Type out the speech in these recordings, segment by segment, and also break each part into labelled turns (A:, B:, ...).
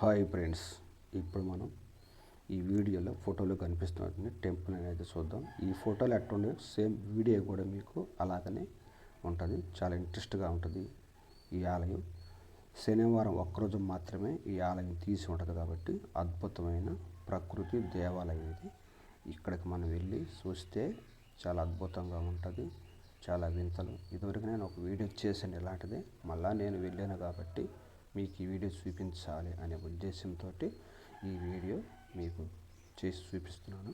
A: Hi friends ఇప్పుడు మనం ఈ వీడియోలో ఫోటోలో కనిపిస్తున్నటువంటి టెంపుల్ అనేది చూద్దాం. ఈ ఫోటోలు ఎట్టుండే సేమ్ వీడియో కూడా మీకు అలాగనే ఉంటుంది. చాలా ఇంట్రెస్ట్గా ఉంటుంది ఈ ఆలయం. శనివారం ఒక్కరోజు మాత్రమే ఈ ఆలయం తీసి ఉంటుంది కాబట్టి అద్భుతమైన ప్రకృతి దేవాలయం ఇది. ఇక్కడికి మనం వెళ్ళి చూస్తే చాలా అద్భుతంగా ఉంటుంది. చాలా వింతలు. ఇదివరకు నేను ఒక వీడియో చేశాను ఇలాంటిది. మళ్ళీ నేను వెళ్ళాను కాబట్టి మీకు ఈ వీడియో చూపించాలి అనే ఉద్దేశంతో ఈ వీడియో మీకు చేసి చూపిస్తున్నాను.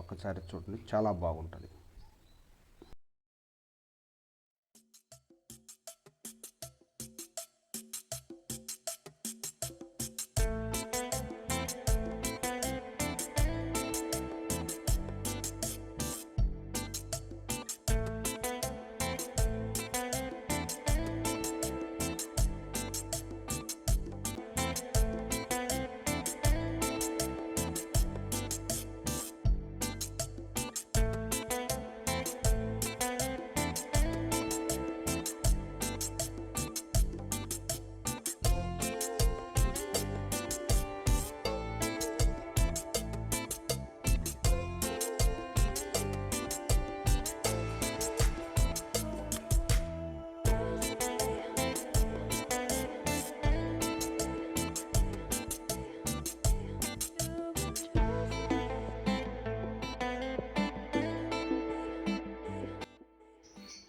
A: ఒక్కసారి చూడండి చాలా బాగుంటుంది.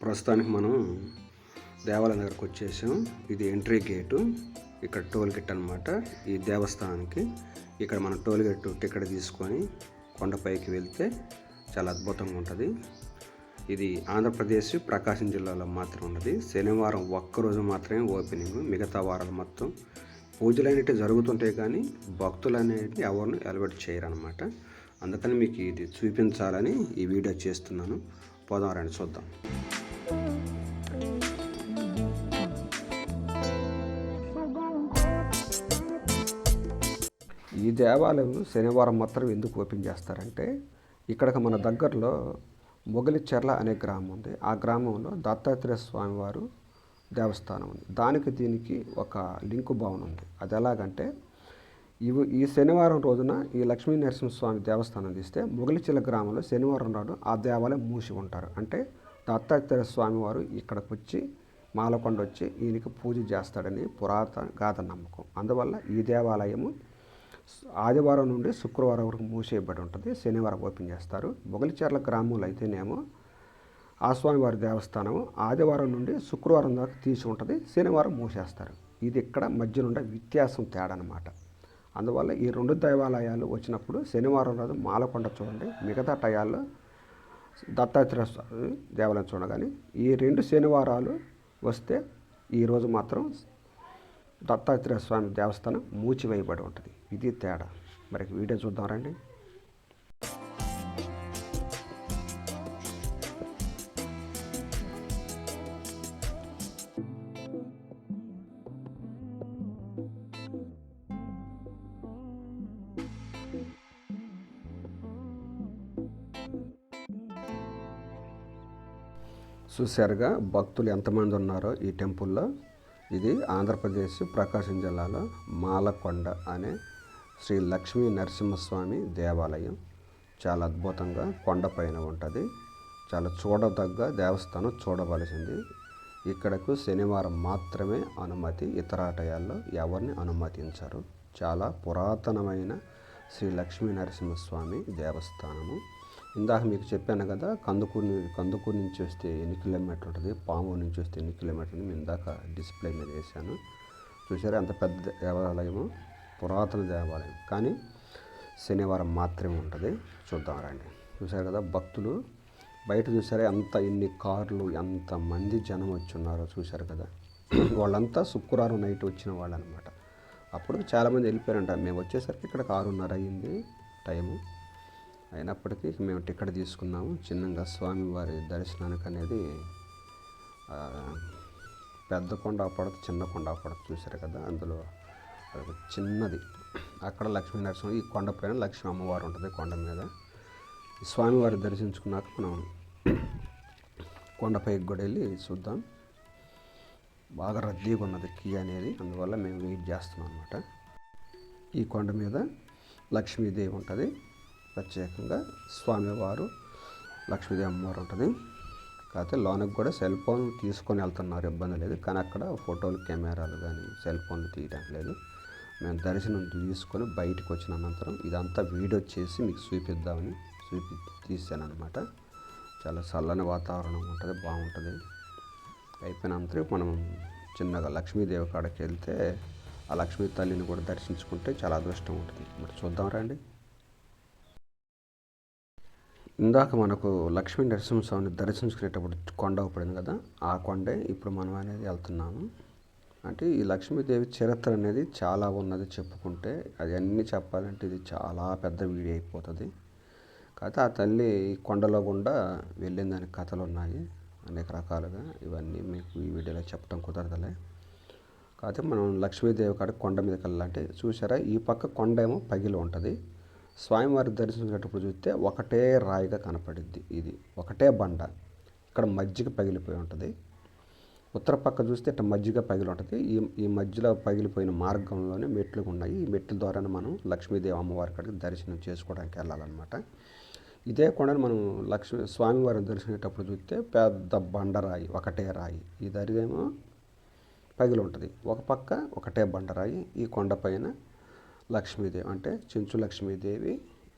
A: ప్రస్తుతానికి మనం దేవాలయం దగ్గరకు వచ్చేసాం. ఇది ఎంట్రీ గేటు. ఇక్కడ టోల్ గేట్ అనమాట ఈ దేవస్థానానికి ఇక్కడ మనం టోల్ గేట్ టికెట్ తీసుకొని కొండపైకి వెళ్తే చాలా అద్భుతంగా ఉంటుంది. ఇది ఆంధ్రప్రదేశ్ ప్రకాశం జిల్లాలో మాత్రం ఉన్నది. శనివారం ఒక్కరోజు మాత్రమే ఓపెనింగ్. మిగతా వారాలు మొత్తం పూజలు అనేవి జరుగుతుంటాయి కానీ భక్తులు అనేవి ఎవరిని ఎలవేట్ చేయరనమాట అందుకని మీకు ఇది చూపించాలని ఈ వీడియో చేస్తున్నాను. పోదాం రండి చూద్దాం. ఈ దేవాలయం శనివారం మాత్రం ఎందుకు ఓపెన్ చేస్తారంటే ఇక్కడికి మన దగ్గరలో మొగలిచెర్ల అనే గ్రామం ఉంది. ఆ గ్రామంలో దత్తాత్రేయ స్వామివారు దేవస్థానం ఉంది. దానికి దీనికి ఒక లింకు భవనం ఉంది. అది ఎలాగంటే ఇవి ఈ శనివారం రోజున ఈ లక్ష్మీ నరసింహస్వామి దేవస్థానం తీస్తే మొగలిచెల గ్రామంలో శనివారం నాడు ఆ దేవాలయం మూసి ఉంటారు. అంటే దత్తాత్రేయ స్వామి వారు ఇక్కడికి వచ్చి మాలకొండ వచ్చి ఈయనకి పూజ చేస్తాడని పురాతన గాథ నమ్మకం. అందువల్ల ఈ దేవాలయము ఆదివారం నుండి శుక్రవారం వరకు మూసేయబడి ఉంటుంది. శనివారం ఓపెన్ చేస్తారు. మొగలిచేర్ల గ్రామంలో అయితేనేమో ఆ స్వామివారి దేవస్థానం ఆదివారం నుండి శుక్రవారం దాకా తీసి ఉంటుంది. శనివారం మూసేస్తారు. ఇది ఇక్కడ మధ్య నుండి వ్యత్యాసం తేడా అనమాట అందువల్ల ఈ రెండు దేవాలయాలు వచ్చినప్పుడు శనివారం రోజు మాలకొండ చూడండి. మిగతా టయాల్లో దత్తాత్రేయ స్వామి దేవాలయం చూడగానే ఈ రెండు శనివారాలు వస్తే ఈరోజు మాత్రం దత్తాత్రేయ స్వామి దేవస్థానం మూచివేయబడి ఉంటుంది. ఇది తేడా. మరి వీడియో చూద్దాం రండి. చూశారుగా భక్తులు ఎంతమంది ఉన్నారో ఈ టెంపుల్లో? ఇది ఆంధ్రప్రదేశ్ ప్రకాశం జిల్లాలో మాలకొండ అనే శ్రీ లక్ష్మీ నరసింహస్వామి దేవాలయం. చాలా అద్భుతంగా కొండపైన ఉంటుంది. చాలా చూడదగ్గ దేవస్థానం చూడవలసింది. ఇక్కడకు శనివారం మాత్రమే అనుమతి ఇతర ఆటయాల్లో ఎవరిని అనుమతించరు. చాలా పురాతనమైన శ్రీ లక్ష్మీ నరసింహస్వామి దేవస్థానము. ఇందాక మీకు చెప్పాను కదా కందుకూరు కందుకూరు నుంచి వస్తే ఎన్ని కిలోమీటర్ ఉంటుంది? పాము నుంచి వస్తే ఎన్ని కిలోమీటర్ ఉంటుంది ఇందాక డిస్ప్లే మీద వేశాను. చూసారా అంత పెద్ద దేవాలయము? పురాతన దేవాలయం. కానీ శనివారం మాత్రమే ఉంటుంది. చూద్దాం రండి. చూసారు కదా భక్తులు? బయట చూసారే అంత ఎన్ని కార్లు ఎంత మంది జనం వచ్చి ఉన్నారో చూశారు కదా? వాళ్ళంతా శుక్రవారం నైట్ వచ్చిన వాళ్ళు అనమాట అప్పుడు చాలామంది వెళ్ళిపోయారంట. మేము వచ్చేసరికి ఇక్కడ ఆరున్నర అయ్యింది టైము. అయినప్పటికీ మేము టికెట్ తీసుకున్నాము. చిన్నగా స్వామివారి దర్శనానికి అనేది పెద్ద కొండ పడత చిన్న కొండ పడత చూశారు కదా అందులో. అక్కడ చిన్నది. అక్కడ లక్ష్మీ నరసింహ ఈ కొండపైన లక్ష్మీ అమ్మవారు ఉంటుంది కొండ మీద. స్వామివారి దర్శించుకున్నాక మనం కొండపైకి కూడా వెళ్ళి చూద్దాం. బాగా రద్దీగా ఉన్నది కీ అనేది. అందువల్ల మేము వెయిట్ చేస్తున్నాం అనమాట ఈ కొండ మీద లక్ష్మీదేవి ఉంటుంది. ప్రత్యేకంగా స్వామివారు లక్ష్మీదేవి అమ్మవారు ఉంటుంది. కాకపోతే లోనకి కూడా సెల్ ఫోన్ తీసుకొని వెళ్తున్నారు. ఇబ్బంది లేదు. కానీ అక్కడ ఫోటోలు కెమెరాలు కానీ సెల్ ఫోన్లు తీయడం లేదు. మేము దర్శనం తీసుకొని బయటకు వచ్చిన అనంతరం ఇదంతా వీడియో చేసి మీకు చూపిద్దామని చూపి తీసానమాట అనమాట చాలా చల్లని వాతావరణం ఉంటుంది బాగుంటుంది. అయిపోయినంతరం మనం చిన్నగా లక్ష్మీదేవి కాడకి వెళ్తే ఆ లక్ష్మీ తల్లిని కూడా దర్శించుకుంటే చాలా అదృష్టం ఉంటుంది. మరి చూద్దాం రండి. ఇందాక మనకు లక్ష్మీ నరసింహస్వామిని దర్శించుకునేటప్పుడు కొండ పడింది కదా ఆ కొండే ఇప్పుడు మనం అనేది వెళ్తున్నాము. అంటే ఈ లక్ష్మీదేవి చరిత్ర అనేది చాలా ఉన్నది చెప్పుకుంటే. అది అన్నీ చెప్పాలంటే ఇది చాలా పెద్ద వీడియో అయిపోతుంది. కాకపోతే ఆ తల్లి ఈ కొండలో గుండా వెళ్ళిందని కథలు ఉన్నాయి అనేక రకాలుగా. ఇవన్నీ మీకు ఈ వీడియోలో చెప్పడం కుదరదలే. కాకపోతే మనం లక్ష్మీదేవి కాడ కొండ మీదకి వెళ్ళాలంటే చూసారా ఈ పక్క కొండ ఏమో పగిలి ఉంటుంది. స్వామివారి దర్శించేటప్పుడు చూస్తే ఒకటే రాయిగా కనపడిద్ది ఇది. ఒకటే బండ. ఇక్కడ మజ్జిగ పగిలిపోయి ఉంటుంది. ఉత్తర పక్క చూస్తే ఇట్లా మజ్జిగ పగిలి ఉంటుంది ఈ ఈ మధ్యలో పగిలిపోయిన మార్గంలోనే మెట్లు ఉన్నాయి ఈ మెట్ల ద్వారానే మనం లక్ష్మీదేవి అమ్మవారి కాడికి దర్శనం చేసుకోవడానికి వెళ్ళాలన్నమాట. ఇదే కొండను మనం లక్ష్మీ స్వామివారిని దర్శించేటప్పుడు చూస్తే పెద్ద బండరాయి ఒకటే రాయి. ఈ దరిదేమో పగిలి ఉంటుంది ఒక పక్క ఒకటే బండరాయి ఈ కొండపైన లక్ష్మీదేవి. అంటే చెంచు లక్ష్మీదేవి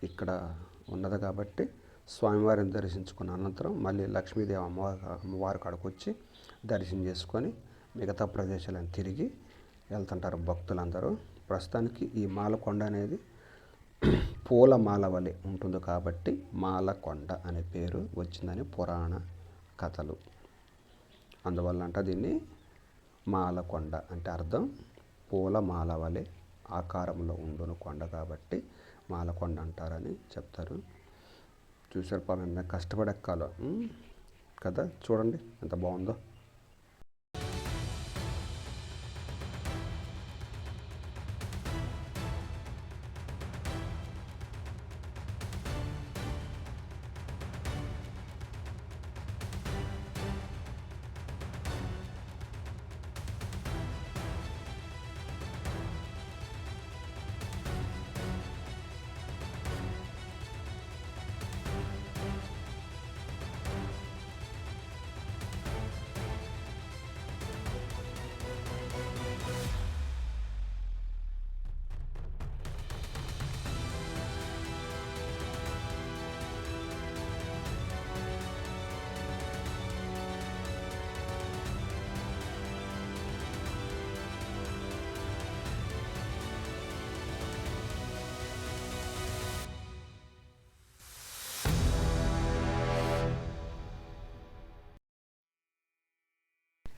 A: ఇక్కడ ఉన్నది కాబట్టి స్వామివారిని దర్శించుకున్న అనంతరం మళ్ళీ లక్ష్మీదేవి అమ్మవారి అమ్మవారి కాడకు వచ్చి దర్శనం చేసుకొని మిగతా ప్రదేశాలను తిరిగి వెళ్తుంటారు భక్తులందరూ. ప్రస్తుతానికి ఈ మాలకొండ అనేది పూల మాల వలె ఉంటుంది కాబట్టి మాలకొండ అనే పేరు వచ్చిందని పురాణ కథలు. అందువల్ల అంట దీన్ని మాలకొండ అంటే అర్థం. పూల మాల వలె ఆకారంలో ఉండును కొండ కాబట్టి మాలకొండ అంటారని చెప్తారు. చూసారు పాపం ఎంత కష్టపడెక్కాలో. కదా చూడండి ఎంత బాగుందో.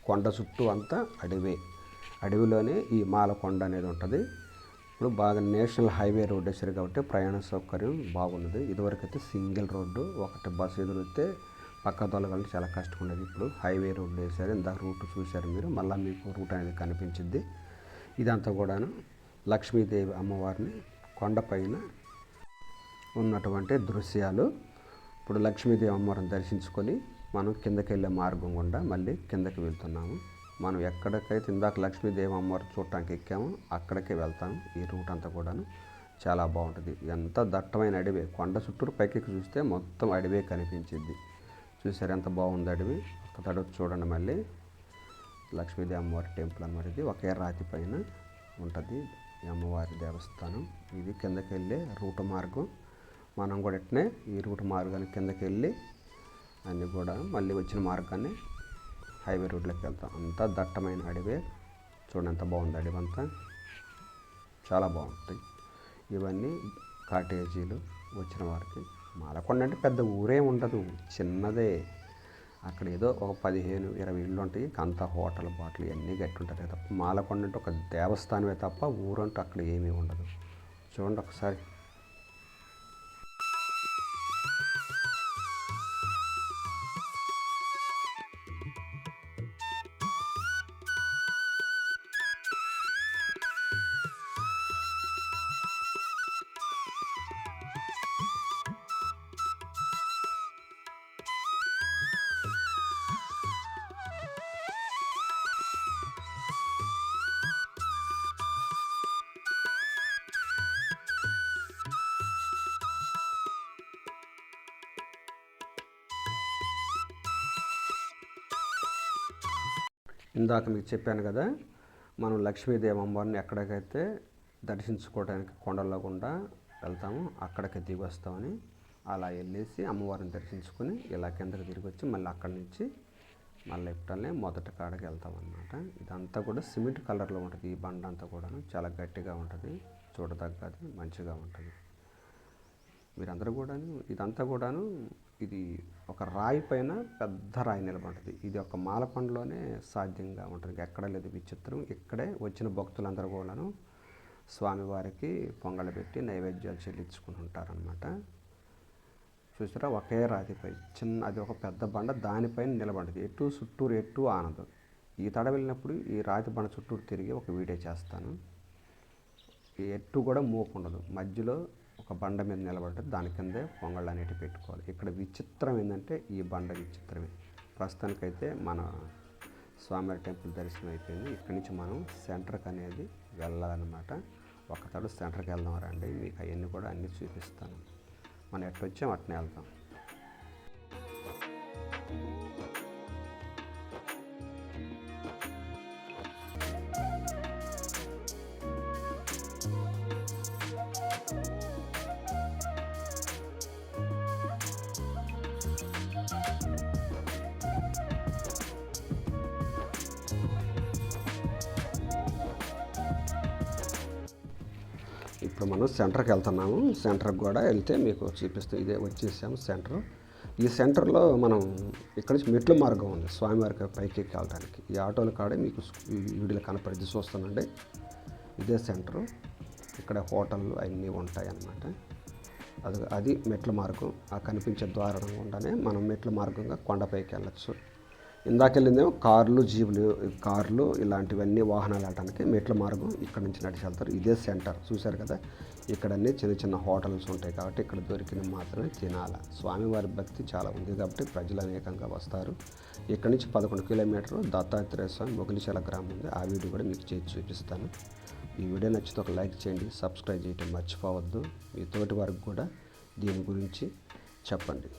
A: కొండ చుట్టూ అంతా అడవే. అడవిలోనే ఈ మాలకొండ అనేది ఉంటుంది. ఇప్పుడు బాగా నేషనల్ హైవే రోడ్ వేసారు కాబట్టి ప్రయాణ సౌకర్యం బాగున్నది ఇదివరకు అయితే సింగిల్ రోడ్డు ఒకటి బస్సు ఎదురైతే పక్క తొలగాలి చాలా కష్టం ఉండేది. ఇప్పుడు హైవే రోడ్డు వేశారు. ఇందాక రూట్ చూశారు మీరు. మళ్ళీ మీకు రూట్ అనేది కనిపించింది. ఇదంతా కూడాను లక్ష్మీదేవి అమ్మవారిని కొండపైన ఉన్నటువంటి దృశ్యాలు. ఇప్పుడు లక్ష్మీదేవి అమ్మవారిని దర్శించుకొని మనం కిందకి వెళ్ళే మార్గం గుండా మళ్ళీ కిందకి వెళ్తున్నాము. మనం ఎక్కడికైతే ఇందాక లక్ష్మీదేవి అమ్మవారు చూడటానికి ఎక్కామో అక్కడికే వెళ్తాం. ఈ రూట్ అంతా కూడాను చాలా బాగుంటుంది. ఎంత దట్టమైన అడవి కొండ చుట్టూరు పైకి చూస్తే మొత్తం అడవే కనిపించింది. చూసారు ఎంత బాగుంది అడవి? ఒక తడవ చూడండి మళ్ళీ. లక్ష్మీదేవి అమ్మవారి టెంపుల్ అనమాట ఇది ఒకే రాతి పైన ఉంటుంది అమ్మవారి దేవస్థానం. ఇది కిందకి వెళ్ళే రూట్ మార్గం. మనం కూడా ఇట్నే ఈ రూట్ మార్గాన్ని కిందకి వెళ్ళి అన్నీ కూడా మళ్ళీ వచ్చిన మార్గాన్ని హైవే రోడ్లోకి వెళ్తాం. అంతా దట్టమైన అడవే. చూడండి ఎంత బాగుంది అడవి అంతా. చాలా బాగుంటాయి. ఇవన్నీ కాటేజీలు వచ్చిన వారికి. మాలకొండ అంటే పెద్ద ఊరే ఉండదు. చిన్నదే. అక్కడ ఏదో ఒక పదిహేను ఇరవై ఇళ్ళు ఉంటాయి. అంత హోటల్ బాటలు ఇవన్నీ గట్టి ఉంటాయి తప్ప మాలకొండ అంటే ఒక దేవస్థానమే తప్ప ఊరంటూ అక్కడ ఏమీ ఉండదు. చూడండి ఒకసారి. ఇందాక మీకు చెప్పాను కదా మనం లక్ష్మీదేవి అమ్మవారిని ఎక్కడికైతే దర్శించుకోవడానికి కొండల్లో గుండా వెళ్తామో అక్కడికి దిగి వస్తామని అలా వెళ్ళేసి అమ్మవారిని దర్శించుకొని ఇలా కిందకి తిరిగి వచ్చి మళ్ళీ అక్కడి నుంచి మళ్ళీ ఇప్పుడనే మొదటి కాడకి వెళ్తాం ఇదంతా కూడా సిమెంట్ కలర్లో ఉంటుంది. ఈ బండ అంతా కూడాను చాలా గట్టిగా ఉంటుంది చూడదగ్గది మంచిగా ఉంటుంది. మీరందరూ కూడాను ఇదంతా కూడాను ఇది ఒక రాయి పైన పెద్ద రాయి నిలబడుతుంది. ఇది ఒక మాలకొండలోనే సాధ్యంగా ఉంటుంది. ఎక్కడ లేదు విచిత్రం. ఇక్కడే వచ్చిన భక్తులందరూ కూడాను స్వామివారికి పొంగలు పెట్టి నైవేద్యాలు చెల్లించుకుంటుంటారనమాట చూసారా? ఒకే రాతిపై చిన్న అది ఒక పెద్ద బండ దానిపైన నిలబడింది ఎటు చుట్టూరు ఎటు ఆనదు. ఈ తడ వెళ్ళినప్పుడు ఈ రాతి బండ చుట్టూరు తిరిగి ఒక వీడియో చేస్తాను. ఈ ఎట్టు కూడా మూకుండదు. మధ్యలో ఒక బండ మీద నిలబడ్డది దాని కిందే పొంగళ్ళు అనేటివి పెట్టుకోవాలి. ఇక్కడ విచిత్రం ఏంటంటే ఈ బండ విచిత్రమే. ప్రస్తుతానికైతే మన స్వామివారి టెంపుల్ దర్శనం అయిపోయింది. ఇక్కడి నుంచి మనం సెంటర్కి అనేది వెళ్ళాలన్నమాట. ఒక తడు సెంటర్కి వెళ్దాం రండి. మీకు అవన్నీ కూడా అన్నీ చూపిస్తాను. మనం ఎట్టొచ్చాం అట్నే వెళ్తాం ఇప్పుడు మనం సెంటర్కి వెళ్తున్నాము. సెంటర్కి కూడా వెళ్తే మీకు చూపిస్తాం ఇదే వచ్చేసాము సెంటర్. ఈ సెంటర్లో మనం ఇక్కడ నుంచి మెట్ల మార్గం ఉంది. స్వామివారికి పైకి వెళ్ళడానికి ఈ ఆటోల కాడే మీకు ఈ వీడియోలో కనపడింది చూస్తానండి ఇదే సెంటరు. ఇక్కడ హోటళ్ళు అన్నీ ఉంటాయి అన్నమాట అది అది మెట్ల మార్గం. ఆ కనిపించే ద్వారం ఉండనే మనం మెట్ల మార్గంగా కొండపైకి వెళ్ళచ్చు. ఇందాక వెళ్ళిందేమో కార్లు జీపులు కార్లు ఇలాంటివన్నీ వాహనాలు వెళ్ళడానికి మెట్ల మార్గం ఇక్కడ నుంచి నడిచి వెళ్తారు. ఇదే సెంటర్. చూశారు కదా? ఇక్కడన్నీ చిన్న చిన్న హోటల్స్ ఉంటాయి కాబట్టి ఇక్కడ దొరికిన మాత్రమే తినాల. స్వామివారి భక్తి చాలా ఉంది కాబట్టి ప్రజలు అనేకంగా వస్తారు. ఇక్కడ నుంచి పదకొండు కిలోమీటర్లు దత్తాత్రేయ స్వామి మొగిలిచల గ్రామం ఉంది. ఆ వీడియో కూడా మీకు చేసి చూపిస్తాను. ఈ వీడియో నచ్చితే ఒక లైక్ చేయండి సబ్స్క్రైబ్ చేయటం మర్చిపోవద్దు. మీ తోటి వారికి కూడా దీని గురించి చెప్పండి.